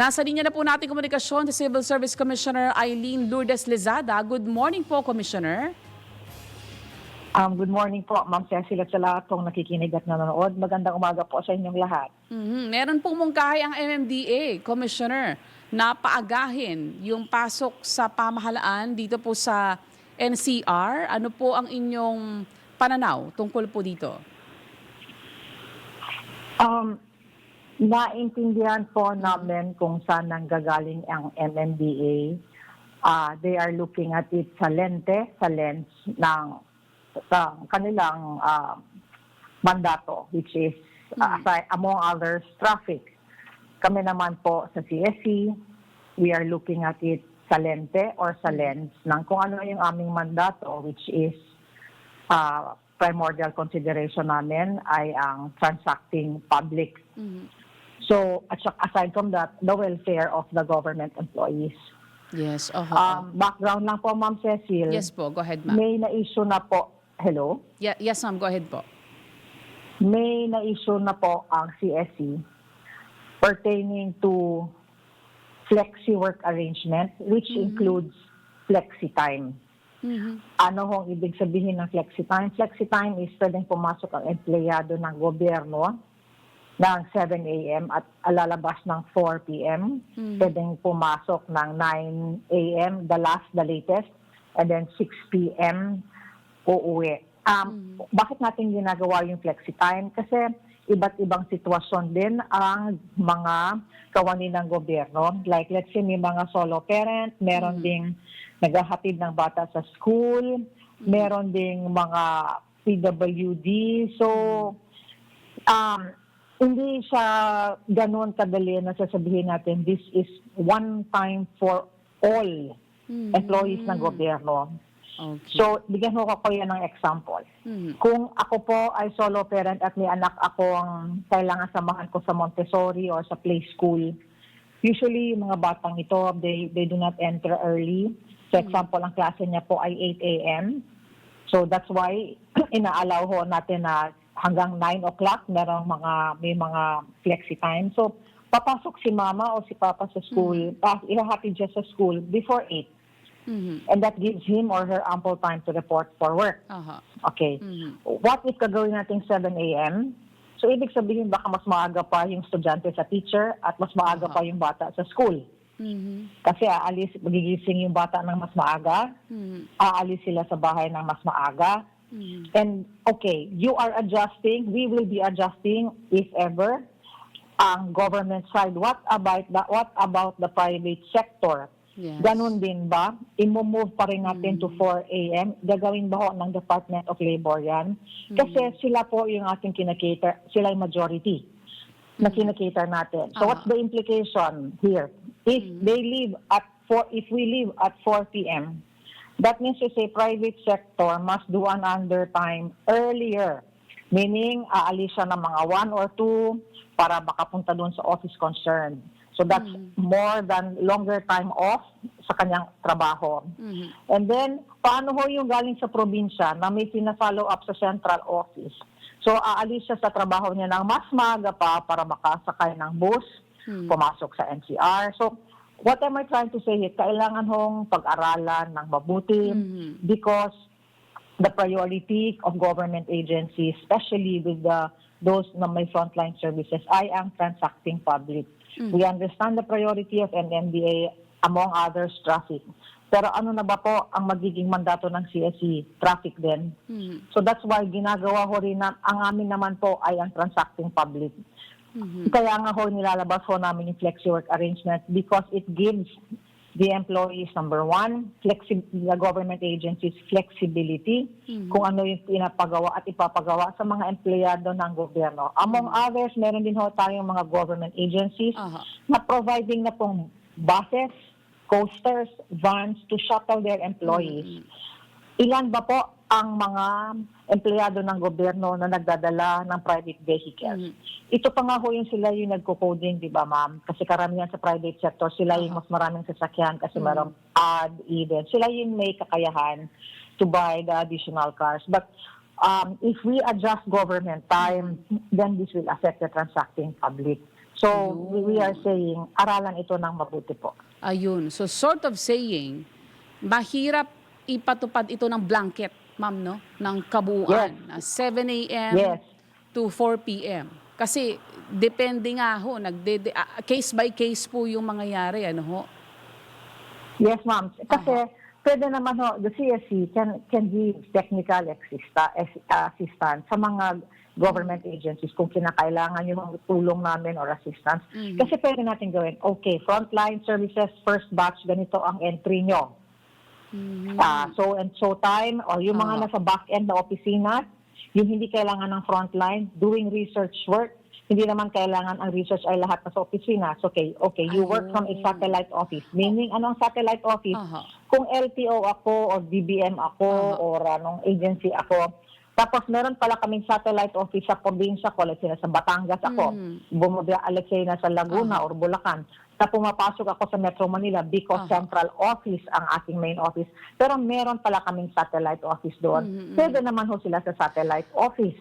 Nasa linya na po natin komunikasyon si Civil Service Commissioner Eileen Lourdes Lizada. Good morning po, Commissioner. Um, good morning po, Ma'am Cecil at sa lahat pong nakikinig at nanonood. Magandang umaga po sa inyong lahat. Mhm. Meron pong mungkahi ang MMDA, Commissioner, na paagahin yung pasok sa pamahalaan dito po sa NCR. Ano po ang inyong pananaw tungkol po dito? Um, naintindihan po namin kung saan nanggagaling ang MMDA. Ah, they are looking at it sa lente, sa lens ng sa kanilang ah, mandato, which is, ah, aside- among others, traffic. Kami naman po sa CSC, we are looking at it sa lente or sa lens ng kung ano yung aming mandato, which is uh, primordial consideration namin ay ang transacting public. Mhm. So, aside from that, the welfare of the government employees. Yes, oho. Um, background lang po, Ma'am Cecil. yes po, go ahead ma'am. May na-issue na po, hello? Ye- yes ma'am, go ahead po. May na-issue na po ang CSC pertaining to flexi work arrangement, which includes flexi time. Mhm. Ano hong ibig sabihin ng flexi time? Flexi time is pwedeng pumasok ang empleyado ng gobyerno ng 7 a.m. at alalabas ng 4 p.m. Mhm. Pwedeng pumasok ng 9 a.m. the last, the latest, and then 6 p.m. uuwi. Um, Bakit natin ginagawa yung flexi time? Kasi iba't ibang sitwasyon din ang mga kawani ng gobyerno. Like let's say may mga solo parent, meron ding naghahatid ng bata sa school, meron ding mga PWD. So, um, hindi siya ganun kadali na sasabihin natin this is one time for all Mhm. employees ng gobyerno. Okay. So, bigyan ko ko yan ng example. Mhm. Kung ako po ay solo parent at may anak akong kailangan samahan ko sa Montessori or sa play school, usually yung mga batang ito, they, they do not enter early. So example, ang klase niya po ay 8 a.m. So that's why inaalaw ho natin na hanggang 9 o'clock merong mga, may mga flexi time. So papasok si mama o si papa sa school, mm ihahatid siya sa school before 8. Mhm. And that gives him or her ample time to report for work. Aha. Okay. Mhm. What if gagawin natin 7 a.m.? So, ibig sabihin baka mas maaga pa yung estudyante sa teacher at mas maaga Aha. pa yung bata sa school. Mhm. Kasi aalis, magigising yung bata ng mas maaga, Mhm. aalis sila sa bahay ng mas maaga. Mhm. And okay, you are adjusting, we will be adjusting if ever ang government side. What about the, what about the private sector? Yes. Ganun din ba? Imo-move pa rin natin to 4 a.m. Gagawin ba ho ng Department of Labor yan? Kasi sila po yung ating kinakater, sila yung majority na kinakater natin. So what's the implication here? If they leave at 4, if we leave at 4 p.m., that means to say private sector must do an undertime earlier. Meaning, aalis siya ng mga 1 or 2 para makapunta doon sa office concern. So that's more than longer time off sa kanyang trabaho. Mhm. And then, paano ho yung galing sa probinsya na may pina-follow up sa central office? So, aalis siya sa trabaho niya ng mas maaga pa para makasakay ng bus, Hmm. pumasok sa NCR. So, what am I trying to say here? Kailangan hong pag-aralan ng mabuti Mhm. because the priority of government agencies, especially with the those na may frontline services, ay ang transacting public. We understand the priority of NMDA, among others, traffic. Pero ano na ba po ang magiging mandato ng CSE? Traffic din. Mhm. So that's why ginagawa ho rin na, ang amin naman po ay ang transacting public. Mhm. Kaya nga ho nilalabas ho namin yung flexi work arrangement because it gives the employees, number one, flexi- the government agencies flexibility kung ano yung pinapagawa at ipapagawa sa mga empleyado ng gobyerno. Among others, meron din ho tayong mga government agencies Aha. na providing na pong buses, coasters, vans to shuttle their employees. Ilan ba po ang mga empleyado ng gobyerno na nagdadala ng private vehicles? Ito pa nga ho yung sila yung nagko-coding, di ba ma'am? Kasi karamihan sa private sector, sila yung mas maraming sasakyan kasi merong ad, even. Sila yung may kakayahan to buy the additional cars. But um, if we adjust government time, then this will affect the transacting public. So, Ayun. we, we are saying, aralan ito ng mabuti po. Ayun. So sort of saying, mahirap ipatupad ito ng blanket, ma'am, no? Ng kabuuan. Na 7 a.m. Yes. to 4 p.m. Kasi depende nga ho, nagde ah, case by case po yung mangyayari, ano ho? Yes, ma'am. Kasi pwede naman ho, the CSC can, can give technical assista, as- assistance sa mga government agencies kung kinakailangan yung tulong namin or assistance. Mhm. Kasi pwede natin gawin, okay, frontline services, first batch, ganito ang entry nyo. Mhm. Ah, so and so time, or yung mga Ah. nasa back end na opisina, yung hindi kailangan ng frontline, doing research work, hindi naman kailangan ang research ay lahat nasa opisina. So, okay, okay, you work from a satellite office. Meaning, anong satellite office? Aha. Kung LTO ako or DBM ako Aha. or anong agency ako, tapos meron pala kaming satellite office sa probinsya ko, let's say nasa Batangas ako, Mhm. bumaba, let's say nasa Laguna Aha. or Bulacan, tapos pumapasok ako sa Metro Manila because Aha. central office ang aking main office. Pero meron pala kaming satellite office doon. Mhm, mhm. Pwede naman ho sila sa satellite office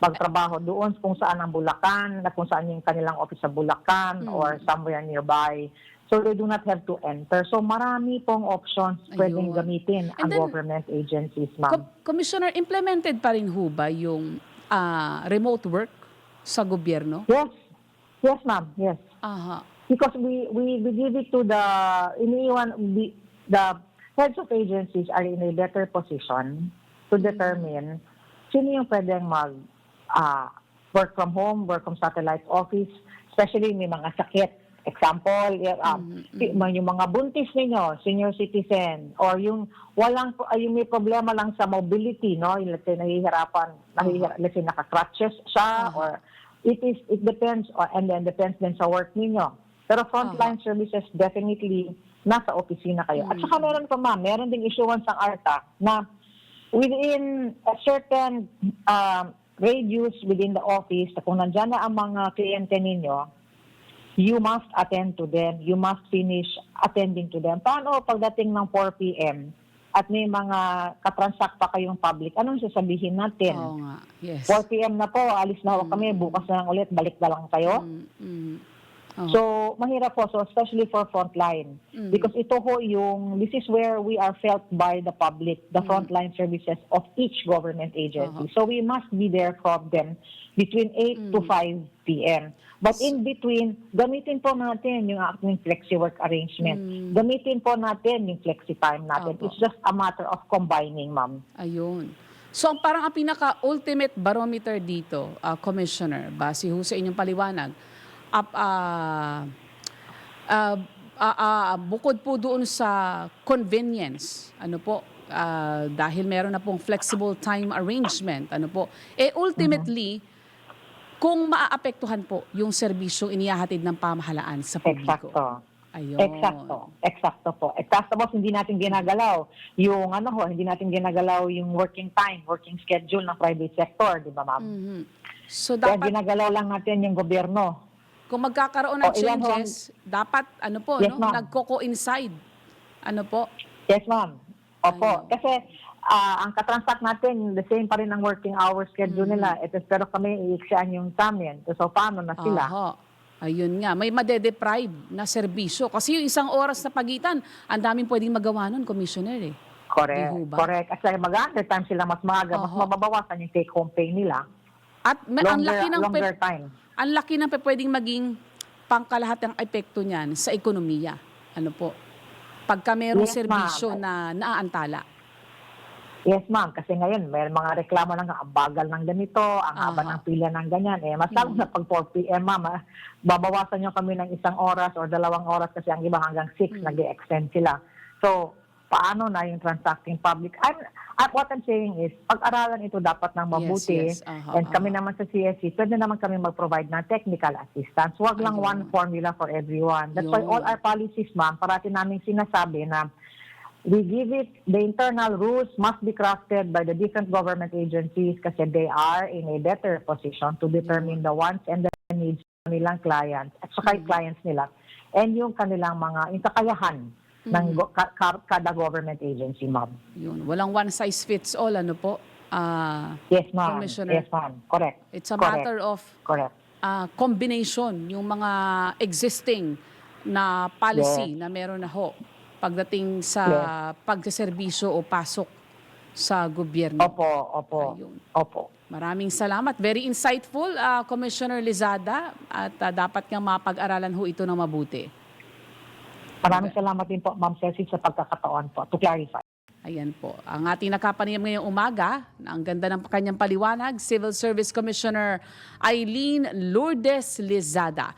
magtrabaho doon kung saan ang Bulacan, na kung saan yung kanilang office sa Bulacan Mm. or somewhere nearby. So they do not have to enter. So marami pong options pwedeng Ayun. gamitin ang And then, government agencies, ma'am. Com- Commissioner, implemented pa rin ho ba yung ah, remote work sa gobyerno? yes. Yes, ma'am. Yes. Aha. Because we, we, we give it to the, iniiwan, we, the heads of agencies are in a better position to determine sino yung pwedeng mag ah, work from home, work from satellite office, especially may mga sakit. Example, um, Mhm, si- yung mga buntis ninyo, senior citizen, or yung walang, ah, yung may problema lang sa mobility, no? Yung let's say nahihirapan, nahihira, let's say naka-crutches siya, Aha. or it is, it depends, or, and then depends din sa work ninyo. Pero frontline services, definitely, nasa opisina kayo. At Mm. saka meron pa ma'am, meron ding issuance ng ARTA na within a certain um, radius within the office, kung nandyan na ang mga kliyente ninyo, you must attend to them. You must finish attending to them. Paano pagdating ng 4 p.m. at may mga katransact pa kayong public, anong sasabihin natin? Oo nga. Yes. 4 p.m. na po, alis na ho kami, bukas na lang ulit, balik na lang kayo. Mm, mm. So, mahirap po. So, especially for frontline. Mhm. Because ito ho yung, this is where we are felt by the public, the frontline services of each government agency. Uh-huh. So, we must be there for them between 8 to 5 p.m. But in between, gamitin po natin yung ating flexi work arrangement. Mm. Gamitin po natin yung flexi time natin. Opo. It's just a matter of combining, ma'am. Ayun. So, ang parang ang pinaka-ultimate barometer dito, uh, Commissioner, base ho sa inyong paliwanag, up, ah, ah, ah, ah, bukod po doon sa convenience, ano po, ah, dahil meron na pong flexible time arrangement, ano po, eh ultimately, kung maaapektuhan po yung serbisyong inihahatid ng pamahalaan sa publiko. Exacto. Ayun. Exacto. Exacto po. Eh, tapos hindi natin ginagalaw yung ano ho, hindi natin ginagalaw yung working time, working schedule ng private sector, di ba ma'am? Mhm. So, Kaya dapat ginagalaw lang natin yung gobyerno. Kung magkakaroon ng O, ang- changes, dapat ano po, Yes, no, nagko-coincide. Ano po? Yes, ma'am. Opo. Ayun. Kasi ah, ang katransact natin, the same pa rin ang working hour schedule Mm-hmm. nila. Ito, pero kami iiksyan yung sa amin. So, paano na sila? Aha. Ayun nga, may madedeprive na serbisyo. Kasi yung isang oras na pagitan, ang daming pwedeng magawa nun, Commissioner eh. Correct. Correct. Kasi mag-undertime sila mas maaga, mas Oho. mababawasan yung take-home pay nila. At may, ang Longer, laki ng longer time. Ang laki ng pwedeng maging pangkalahat ng epekto niyan sa ekonomiya. Ano po? Pagka mayroong Yes, serbisyo na naaantala. Yes, ma'am. Kasi ngayon, may mga reklamo lang, ang bagal ng ganito, ang haba Aha. ng pila ng ganyan. Eh, mas lalo Mhm. na pag 4 p.m., ma'am, ah, babawasan nyo kami ng isang oras or dalawang oras kasi ang iba hanggang 6, Mhm. nag-extend sila. So, paano na yung transacting public? I'm, ah, what I'm saying is, pag-aralan ito dapat ng mabuti. Yes, yes. Aha, And kami aha. naman sa CSC, pwede naman kami mag-provide ng technical assistance. Huwag lang Ayun. one formula for everyone. That's why Yun. all our policies, ma'am, parati namin sinasabi na we give it, the internal rules must be crafted by the different government agencies kasi they are in a better position to determine the wants and the needs ng nilang clients at saka Mhm. clients nila and yung kanilang mga yung kakayahan ng Mhm. go- ka- ka- kada government agency, ma'am. Yun. Walang one size fits all, ano po? Ah, Yes, ma'am. Commissioner. Yes, ma'am. Correct. it's a Correct. matter of Correct. ah, combination, yung mga existing na policy na meron na ho pagdating sa pagsaserbisyo o pasok sa gobyerno. Opo, opo, Ayun. opo. Maraming salamat. Very insightful, ah, Commissioner Lizada. At ah, dapat nga mapag-aralan ho ito ng mabuti. Maraming salamat din po, Ma'am Cecil, sa pagkakataon po to clarify. Ayan po. Ang ating nakapanayam ngayong umaga, ang ganda ng kanyang paliwanag, Civil Service Commissioner Eileen Lourdes Lizada.